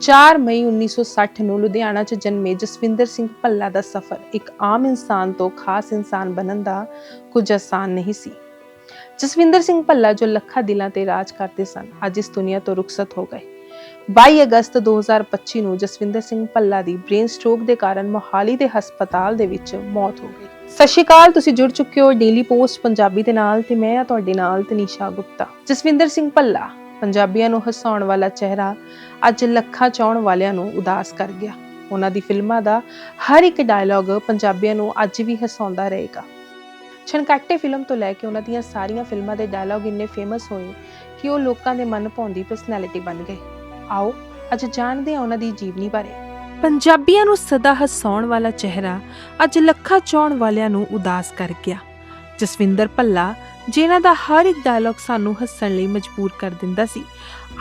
4 ਮਈ 1960 ਨੂੰ ਲੁਧਿਆਣਾ 'ਚ ਜਨਮੇ ਜਸਵਿੰਦਰ ਸਿੰਘ ਭੱਲਾ ਦਾ ਸਫ਼ਰ ਇੱਕ ਆਮ ਇਨਸਾਨ ਤੋਂ ਖਾਸ ਇਨਸਾਨ ਬਣਨ ਦਾ ਕੁਝ ਆਸਾਨ ਨਹੀਂ ਸੀ। ਜਸਵਿੰਦਰ ਸਿੰਘ ਭੱਲਾ ਜੋ ਲੱਖਾਂ ਦਿਲਾਂ ਤੇ ਰਾਜ ਕਰਦੇ ਸਨ, ਅੱਜ ਇਸ ਦੁਨੀਆ ਤੋਂ ਰੁਖਸਤ ਹੋ ਗਏ। 22 ਅਗਸਤ 2025 ਨੂੰ ਜਸਵਿੰਦਰ ਸਿੰਘ ਭੱਲਾ ਦੀ ਬ੍ਰੇਨ ਸਟ੍ਰੋਕ ਦੇ ਕਾਰਨ ਮੋਹਾਲੀ ਦੇ ਹਸਪਤਾਲ ਦੇ ਵਿੱਚ ਮੌਤ ਹੋ ਗਈ। ਸਤਿ ਸ਼੍ਰੀ ਅਕਾਲ, ਤੁਸੀਂ ਜੁੜ ਚੁੱਕੇ ਹੋ ਡੇਲੀ ਪੋਸਟ ਪੰਜਾਬੀ ਦੇ ਨਾਲ ਤੇ ਮੈਂ ਆ ਤੁਹਾਡੇ ਨਾਲ ਤਨੀਸ਼ਾ ਗੁਪਤਾ। ਜਸਵਿੰਦਰ ਸਿੰਘ ਭੱਲਾ ਪੰਜਾਬੀਆਂ ਨੂੰ ਹਸਾਉਣ ਵਾਲਾ ਚਿਹਰਾ ਅੱਜ ਲੱਖਾਂ ਚਾਹਣ ਵਾਲਿਆਂ ਨੂੰ ਉਦਾਸ ਕਰ ਗਿਆ। ਉਹਨਾਂ ਦੀ ਫਿਲਮਾਂ ਦਾ ਹਰ ਇੱਕ ਡਾਇਲੌਗ ਪੰਜਾਬੀਆਂ ਨੂੰ ਅੱਜ ਵੀ ਹਸਾਉਂਦਾ ਰਹੇਗਾ। ਛਣਕਾਟੇ ਫਿਲਮ ਤੋਂ ਲੈ ਕੇ ਉਹਨਾਂ ਦੀਆਂ ਸਾਰੀਆਂ ਫਿਲਮਾਂ ਦੇ ਡਾਇਲੌਗ ਇੰਨੇ ਫੇਮਸ ਹੋਏ ਕਿ ਉਹ ਲੋਕਾਂ ਦੇ ਮਨ ਭਾਉਂਦੀ ਪਰਸਨੈਲਿਟੀ ਬਣ ਗਏ। ਆਓ, ਅੱਜ ਜਾਣਦੇ ਹਾਂ ਉਹਨਾਂ ਦੀ ਜੀਵਨੀ ਬਾਰੇ। ਪੰਜਾਬੀਆਂ ਨੂੰ ਸਦਾ ਹਸਾਉਣ ਵਾਲਾ ਚਿਹਰਾ ਅੱਜ ਲੱਖਾਂ ਚਾਹਣ ਵਾਲਿਆਂ ਨੂੰ ਉਦਾਸ ਕਰ ਗਿਆ। ਜਸਵਿੰਦਰ ਭੱਲਾ ਜਿਨ੍ਹਾਂ ਦਾ ਹਰ ਇੱਕ ਡਾਇਲੌਗ ਸਾਨੂੰ ਹੱਸਣ ਲਈ ਮਜਬੂਰ ਕਰ ਦਿੰਦਾ ਸੀ,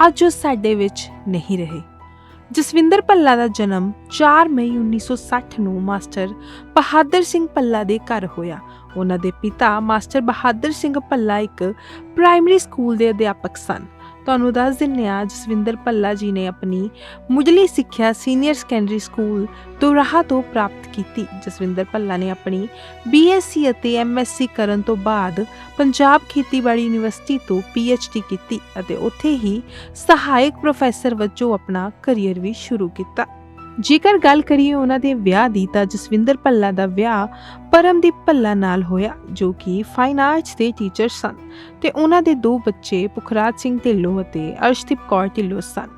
ਅੱਜ ਉਹ ਸਾਡੇ ਵਿੱਚ ਨਹੀਂ ਰਹੇ। ਜਸਵਿੰਦਰ ਭੱਲਾ ਦਾ ਜਨਮ 4 ਮਈ 1960 ਨੂੰ ਮਾਸਟਰ ਬਹਾਦਰ ਸਿੰਘ ਭੱਲਾ ਦੇ ਘਰ ਹੋਇਆ। ਉਹਨਾਂ ਦੇ ਪਿਤਾ ਮਾਸਟਰ ਬਹਾਦਰ ਸਿੰਘ ਭੱਲਾ ਇੱਕ ਪ੍ਰਾਇਮਰੀ ਸਕੂਲ ਦੇ ਅਧਿਆਪਕ ਸਨ। ਤੁਹਾਨੂੰ ਦੱਸ ਦਿੰਨੇ ਆ ਜਸਵਿੰਦਰ ਭੱਲਾ ਜੀ ਨੇ ਆਪਣੀ ਮੁੱਢਲੀ ਸਿੱਖਿਆ ਸੀਨੀਅਰ ਸੈਕੰਡਰੀ ਸਕੂਲ ਦੋਰਾਹਾ ਤੋਂ ਪ੍ਰਾਪਤ ਕੀਤੀ। ਜਸਵਿੰਦਰ ਭੱਲਾ ਨੇ ਆਪਣੀ ਬੀਐਸਸੀ ਅਤੇ ਐਮਐਸਸੀ ਕਰਨ ਤੋਂ ਬਾਅਦ ਪੰਜਾਬ ਖੇਤੀਬਾੜੀ ਯੂਨੀਵਰਸਿਟੀ ਤੋਂ ਪੀਐਚਡੀ ਕੀਤੀ ਅਤੇ ਉੱਥੇ ਹੀ ਸਹਾਇਕ ਪ੍ਰੋਫੈਸਰ ਵਜੋਂ ਆਪਣਾ ਕੈਰੀਅਰ ਵੀ ਸ਼ੁਰੂ ਕੀਤਾ। ਜੇਕਰ ਗੱਲ ਕਰੀਏ ਉਹਨਾਂ ਦੇ ਵਿਆਹ ਦੀ, ਤਾਂ ਜਸਵਿੰਦਰ ਭੱਲਾ ਦਾ ਵਿਆਹ ਪਰਮਦੀਪ ਭੱਲਾ ਨਾਲ ਹੋਇਆ, ਜੋ ਕਿ ਫਾਈਨ ਆਰਟਸ ਦੇ ਟੀਚਰ ਸਨ ਤੇ ਉਹਨਾਂ ਦੇ ਦੋ ਬੱਚੇ ਪੁਖਰਾਜ ਸਿੰਘ ਢਿੱਲੋਂ ਅਤੇ ਅਰਸ਼ਦੀਪ ਕੌਰ ਢਿੱਲੋਂ ਸਨ।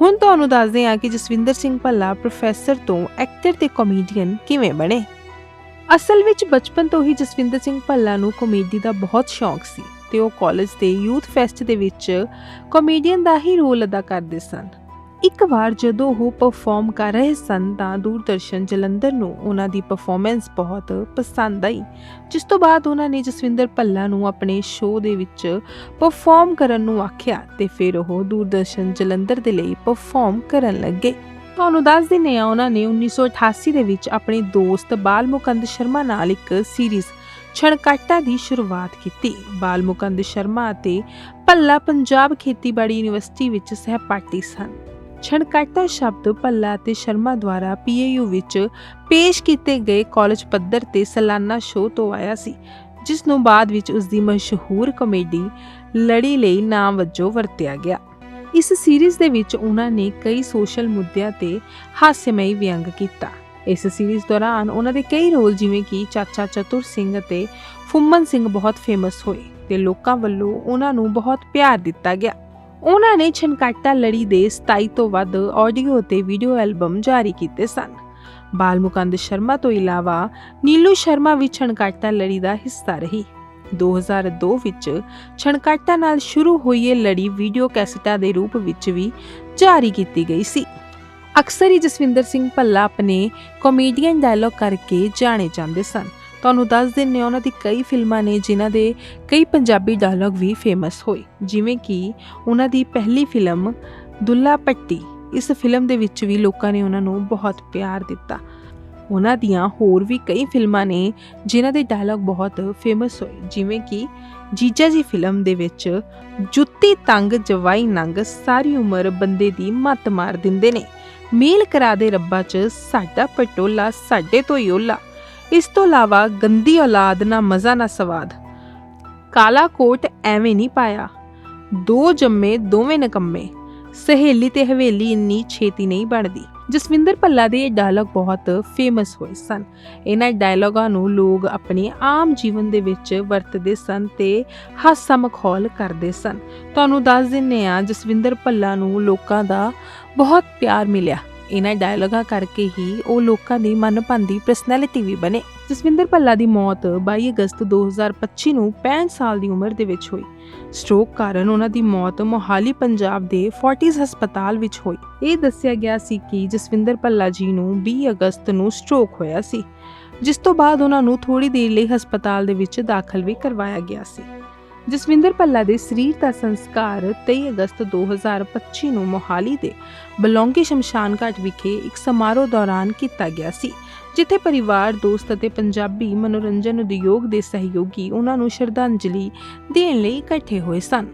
ਹੁਣ ਤੁਹਾਨੂੰ ਦੱਸਦੇ ਹਾਂ ਕਿ ਜਸਵਿੰਦਰ ਸਿੰਘ ਭੱਲਾ ਪ੍ਰੋਫੈਸਰ ਤੋਂ ਐਕਟਰ ਤੇ ਕਾਮੇਡੀਅਨ ਕਿਵੇਂ ਬਣੇ। ਅਸਲ ਵਿੱਚ ਬਚਪਨ ਤੋਂ ਹੀ ਜਸਵਿੰਦਰ ਸਿੰਘ ਭੱਲਾ ਨੂੰ ਕਾਮੇਡੀ ਦਾ ਬਹੁਤ ਸ਼ੌਂਕ ਸੀ ਤੇ ਉਹ ਕਾਲਜ ਦੇ ਯੂਥ ਫੈਸਟ ਦੇ ਵਿੱਚ ਕਾਮੇਡੀਅਨ ਦਾ ਹੀ ਰੋਲ ਅਦਾ ਕਰਦੇ ਸਨ। ਇੱਕ ਵਾਰ ਜਦੋਂ ਉਹ ਪਰਫਾਰਮ ਕਰ ਰਹੇ ਸਨ ਤਾਂ ਦੂਰਦਰਸ਼ਨ ਜਲੰਧਰ ਨੂੰ ਉਹਨਾਂ ਦੀ ਪਰਫਾਰਮੈਂਸ ਬਹੁਤ ਪਸੰਦ ਆਈ, ਜਿਸ ਤੋਂ ਬਾਅਦ ਉਹਨਾਂ ਨੇ ਜਸਵਿੰਦਰ ਭੱਲਾ ਨੂੰ ਆਪਣੇ ਸ਼ੋਅ ਦੇ ਵਿੱਚ ਪਰਫਾਰਮ ਕਰਨ ਨੂੰ ਆਖਿਆ ਤੇ ਫਿਰ ਉਹ ਦੂਰਦਰਸ਼ਨ ਜਲੰਧਰ ਦੇ ਲਈ ਪਰਫਾਰਮ ਕਰਨ ਲੱਗੇ। ਤੁਹਾਨੂੰ ਦੱਸ ਦਿੰਨੇ ਆ ਉਹਨਾਂ ਨੇ 1988 ਦੇ ਵਿੱਚ ਆਪਣੇ ਦੋਸਤ ਬਾਲ ਮੁਕੰਦ ਸ਼ਰਮਾ ਨਾਲ ਇੱਕ ਸੀਰੀਜ਼ ਛਣਕਾਟਾ ਦੀ ਸ਼ੁਰੂਆਤ ਕੀਤੀ। ਬਾਲ ਮੁਕੰਦ ਸ਼ਰਮਾ ਅਤੇ ਭੱਲਾ ਪੰਜਾਬ ਖੇਤੀਬਾੜੀ ਯੂਨੀਵਰਸਿਟੀ ਵਿੱਚ ਸਹਿਪਾਠੀ ਸਨ। ਛਣਕਾਟਾ ਸ਼ਬਦ ਭੱਲਾ ਅਤੇ ਸ਼ਰਮਾ ਦੁਆਰਾ ਪੀਏਯੂ ਵਿੱਚ ਪੇਸ਼ ਕੀਤੇ ਗਏ ਕਾਲਜ ਪੱਧਰ ਤੇ ਸਾਲਾਨਾ ਸ਼ੋਅ ਤੋਂ ਆਇਆ ਸੀ, ਜਿਸ ਨੂੰ ਬਾਅਦ ਵਿੱਚ ਉਸ ਦੀ ਮਸ਼ਹੂਰ ਕਾਮੇਡੀ ਲੜੀ ਲਈ ਨਾਮ ਵਜੋਂ ਵਰਤਿਆ ਗਿਆ। ਇਸ ਸੀਰੀਜ਼ ਦੇ ਵਿੱਚ ਉਹਨਾਂ ਨੇ ਕਈ ਸੋਸ਼ਲ ਮੁੱਦਿਆਂ ਤੇ ਹਾਸਯਮਈ ਵਿਅੰਗ ਕੀਤਾ। ਇਸ ਸੀਰੀਜ਼ ਦੌਰਾਨ ਉਹਨਾਂ ਦੇ ਕਈ ਰੋਲ ਜਿਵੇਂ ਕਿ ਚਾਚਾ ਚਤੁਰ ਸਿੰਘ ਅਤੇ ਫੁੰਮਨ ਸਿੰਘ ਬਹੁਤ ਫੇਮਸ ਹੋਏ ਤੇ ਲੋਕਾਂ ਵੱਲੋਂ ਉਹਨਾਂ ਨੂੰ ਬਹੁਤ ਪਿਆਰ ਦਿੱਤਾ ਗਿਆ। ਉਹਨਾਂ ਨੇ ਛਨਕਾਟਾ ਲੜੀ ਦੇ 27 ਤੋਂ ਵੱਧ ਆਡੀਓ ਅਤੇ ਵੀਡੀਓ ਐਲਬਮ ਜਾਰੀ ਕੀਤੇ ਸਨ। ਬਾਲ ਮੁਕੰਦ ਸ਼ਰਮਾ ਤੋਂ ਇਲਾਵਾ ਨੀਲੂ ਸ਼ਰਮਾ ਵੀ ਛਣਕਾਟਾ ਲੜੀ ਦਾ ਹਿੱਸਾ ਰਹੀ। 2002 ਵਿੱਚ ਛਣਕਾਟਾ ਨਾਲ ਸ਼ੁਰੂ ਹੋਈ ਇਹ ਲੜੀ ਵੀਡੀਓ ਕੈਸਟਾਂ ਦੇ ਰੂਪ ਵਿੱਚ ਵੀ ਜਾਰੀ ਕੀਤੀ ਗਈ ਸੀ। ਅਕਸਰ ਹੀ ਜਸਵਿੰਦਰ ਸਿੰਘ ਭੱਲਾ ਆਪਣੇ ਕਾਮੇਡੀਅਨ ਡਾਇਲੌਗ ਕਰਕੇ ਜਾਣੇ ਜਾਂਦੇ ਸਨ। ਤੁਹਾਨੂੰ ਦੱਸ ਦਿੰਨੇ ਉਹਨਾਂ ਦੀ ਕਈ ਫਿਲਮਾਂ ਨੇ ਜਿਨ੍ਹਾਂ ਦੇ ਕਈ ਪੰਜਾਬੀ ਡਾਇਲੌਗ ਵੀ ਫੇਮਸ ਹੋਏ। ਜਿਵੇਂ ਕਿ ਉਹਨਾਂ ਦੀ ਪਹਿਲੀ ਫਿਲਮ ਦੁੱਲਾ ਪੱਟੀ ਇਸ ਫਿਲਮ ਦੇ ਵਿੱਚ ਵੀ ਲੋਕਾਂ ਨੇ ਉਹਨਾਂ ਨੂੰ ਬਹੁਤ ਪਿਆਰ ਦਿੱਤਾ। ਉਹਨਾਂ ਦੀਆਂ ਹੋਰ ਵੀ ਕਈ ਫਿਲਮਾਂ ਨੇ ਜਿਨ੍ਹਾਂ ਦੇ ਡਾਇਲੌਗ ਬਹੁਤ ਫੇਮਸ ਹੋਏ। ਜਿਵੇਂ ਕਿ ਜੀਜਾ ਜੀ ਫਿਲਮ ਦੇ ਵਿੱਚ, ਜੁੱਤੀ ਤੰਗ ਜਵਾਈ ਨੰਗ ਸਾਰੀ ਉਮਰ ਬੰਦੇ ਦੀ ਮੱਤ ਮਾਰ ਦਿੰਦੇ ਨੇ। ਮੇਲ ਕਰਾ ਦੇ ਰੱਬਾ ਚ ਸਾਡਾ ਪਟੋਲਾ, ਸਾਡੇ ਤੋਂ ਹੀ ਓਲਾ। ਇਸ ਤੋਂ ਇਲਾਵਾ ਗੰਦੀ ਔਲਾਦ ਨਾ ਮਜ਼ਾ ਨਾ ਸਵਾਦ। ਕਾਲਾ ਕੋਟ ਐਵੇਂ ਨਹੀਂ ਪਾਇਆ। ਦੋ ਜੰਮੇ, ਦੋਵੇਂ ਨਕੰਮੇ। ਸਹੇਲੀ ਤੇ ਹਵੇਲੀ ਇੰਨੀ ਛੇਤੀ ਨਹੀਂ ਬਣਦੀ। ਜਸਵਿੰਦਰ ਭੱਲਾ ਦੇ ਇਹ ਡਾਇਲੌਗ ਬਹੁਤ ਫੇਮਸ ਹੋਏ ਸਨ। ਇਹਨਾਂ ਡਾਇਲੌਗਾਂ ਨੂੰ ਲੋਕ ਆਪਣੇ ਆਮ ਜੀਵਨ ਦੇ ਵਿੱਚ ਵਰਤਦੇ ਸਨ ਤੇ ਹਾਸਾ ਮਖੌਲ ਕਰਦੇ ਸਨ। ਤੁਹਾਨੂੰ ਦੱਸ ਦਿੰਨੇ ਆ ਜਸਵਿੰਦਰ ਭੱਲਾ ਨੂੰ ਲੋਕਾਂ ਦਾ ਬਹੁਤ ਪਿਆਰ ਮਿਲਿਆ। ਇਹਨਾਂ ਡਾਇਲੌਗਾਂ ਕਰਕੇ ਹੀ ਉਹ ਲੋਕਾਂ ਦੀ ਮਨਪੰਦੀ ਪਰਸਨੈਲਿਟੀ ਵੀ ਬਣੇ। ਜਸਵਿੰਦਰ ਭੱਲਾ ਦੀ ਮੌਤ 22 ਅਗਸਤ 2025 ਨੂੰ 65 ਸਾਲ ਦੀ ਉਮਰ ਦੇ ਵਿੱਚ ਹੋਈ। ਸਟ੍ਰੋਕ ਕਾਰਨ ਉਹਨਾਂ ਦੀ ਮੌਤ ਮੋਹਾਲੀ, ਪੰਜਾਬ ਦੇ ਫੋਰਟਿਸ ਹਸਪਤਾਲ ਵਿੱਚ ਹੋਈ। ਇਹ ਦੱਸਿਆ ਗਿਆ ਸੀ ਕਿ ਜਸਵਿੰਦਰ ਭੱਲਾ ਜੀ ਨੂੰ 20 ਅਗਸਤ ਨੂੰ ਸਟ੍ਰੋਕ ਹੋਇਆ ਸੀ, ਜਿਸ ਤੋਂ ਬਾਅਦ ਉਹਨਾਂ ਨੂੰ ਥੋੜੀ ਦੇਰ ਲਈ ਹਸਪਤਾਲ ਦੇ ਵਿੱਚ ਦਾਖਲ ਵੀ ਕਰਵਾਇਆ ਗਿਆ ਸੀ। ਜਸਵਿੰਦਰ ਭੱਲਾ ਦੇ ਸਰੀਰ ਦਾ ਸੰਸਕਾਰ 23 ਅਗਸਤ 2025 ਨੂੰ ਮੋਹਾਲੀ ਦੇ ਬਲੌਂਗੀ ਸ਼ਮਸ਼ਾਨ ਘਾਟ ਵਿਖੇ ਇੱਕ ਸਮਾਰੋਹ ਦੌਰਾਨ ਕੀਤਾ ਗਿਆ ਸੀ, ਜਿੱਥੇ ਪਰਿਵਾਰ, ਦੋਸਤ ਅਤੇ ਪੰਜਾਬੀ ਮਨੋਰੰਜਨ ਉਦਯੋਗ ਦੇ ਸਹਿਯੋਗੀ ਉਹਨਾਂ ਨੂੰ ਸ਼ਰਧਾਂਜਲੀ ਦੇਣ ਲਈ ਇਕੱਠੇ ਹੋਏ ਸਨ।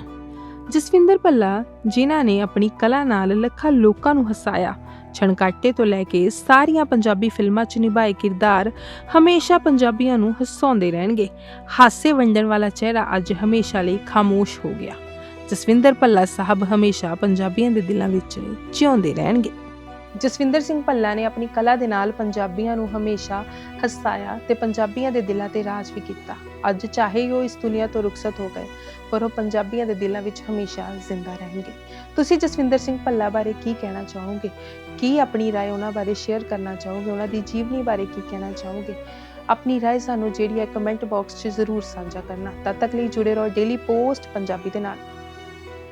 ਜਸਵਿੰਦਰ ਭੱਲਾ, ਜਿਨ੍ਹਾਂ ਨੇ ਆਪਣੀ ਕਲਾ ਨਾਲ ਲੱਖਾਂ ਲੋਕਾਂ ਨੂੰ ਹਸਾਇਆ। ਛਣਕਾਟੇ ਤੋਂ ਲੈ ਕੇ ਸਾਰੀਆਂ ਪੰਜਾਬੀ ਫਿਲਮਾਂ 'ਚ ਨਿਭਾਏ ਕਿਰਦਾਰ ਹਮੇਸ਼ਾ ਪੰਜਾਬੀਆਂ ਨੂੰ ਹਸਾਉਂਦੇ ਰਹਿਣਗੇ। ਹਾਸੇ ਵੰਡਣ ਵਾਲਾ ਚਿਹਰਾ ਅੱਜ ਹਮੇਸ਼ਾ ਲਈ ਖਾਮੋਸ਼ ਹੋ ਗਿਆ। ਜਸਵਿੰਦਰ ਭੱਲਾ ਸਾਹਿਬ ਹਮੇਸ਼ਾ ਪੰਜਾਬੀਆਂ ਦੇ ਦਿਲਾਂ ਵਿੱਚ ਜਿਉਂਦੇ ਰਹਿਣਗੇ। ਜਸਵਿੰਦਰ ਸਿੰਘ ਭੱਲਾ ਨੇ ਆਪਣੀ ਕਲਾ ਦੇ ਨਾਲ ਪੰਜਾਬੀਆਂ ਨੂੰ ਹਮੇਸ਼ਾ ਹਸਾਇਆ ਤੇ ਪੰਜਾਬੀਆਂ ਦੇ ਦਿਲਾਂ ਤੇ ਰਾਜ ਵੀ ਕੀਤਾ ਅੱਜ ਚਾਹੇ ਉਹ ਇਸ ਦੁਨੀਆ ਤੋਂ ਰੁਖਸਤ ਹੋ ਗਏ ਪਰ ਉਹ ਪੰਜਾਬੀਆਂ ਦੇ ਦਿਲਾਂ ਵਿੱਚ ਹਮੇਸ਼ਾ ਜ਼ਿੰਦਾ ਰਹਿਣਗੇ ਤੁਸੀਂ ਜਸਵਿੰਦਰ ਸਿੰਘ ਭੱਲਾ ਬਾਰੇ ਕੀ ਕਹਿਣਾ ਚਾਹੋਗੇ ਕੀ ਆਪਣੀ رائے ਉਹਨਾਂ ਬਾਰੇ ਸ਼ੇਅਰ ਕਰਨਾ ਚਾਹੋਗੇ ਉਹਨਾਂ ਦੀ ਜੀਵਨੀ ਬਾਰੇ ਕੀ ਕਹਿਣਾ ਚਾਹੋਗੇ ਆਪਣੀ رائے ਸਾਨੂੰ ਜਿਹੜੀ ਹੈ ਕਮੈਂਟ ਬਾਕਸ 'ਚ ਜ਼ਰੂਰ ਸਾਂਝਾ ਕਰਨਾ ਤਦ ਤੱਕ ਲਈ ਜੁੜੇ ਰਹੋ ਡੇਲੀ ਪੋਸਟ ਪੰਜਾਬੀ ਦੇ ਨਾਲ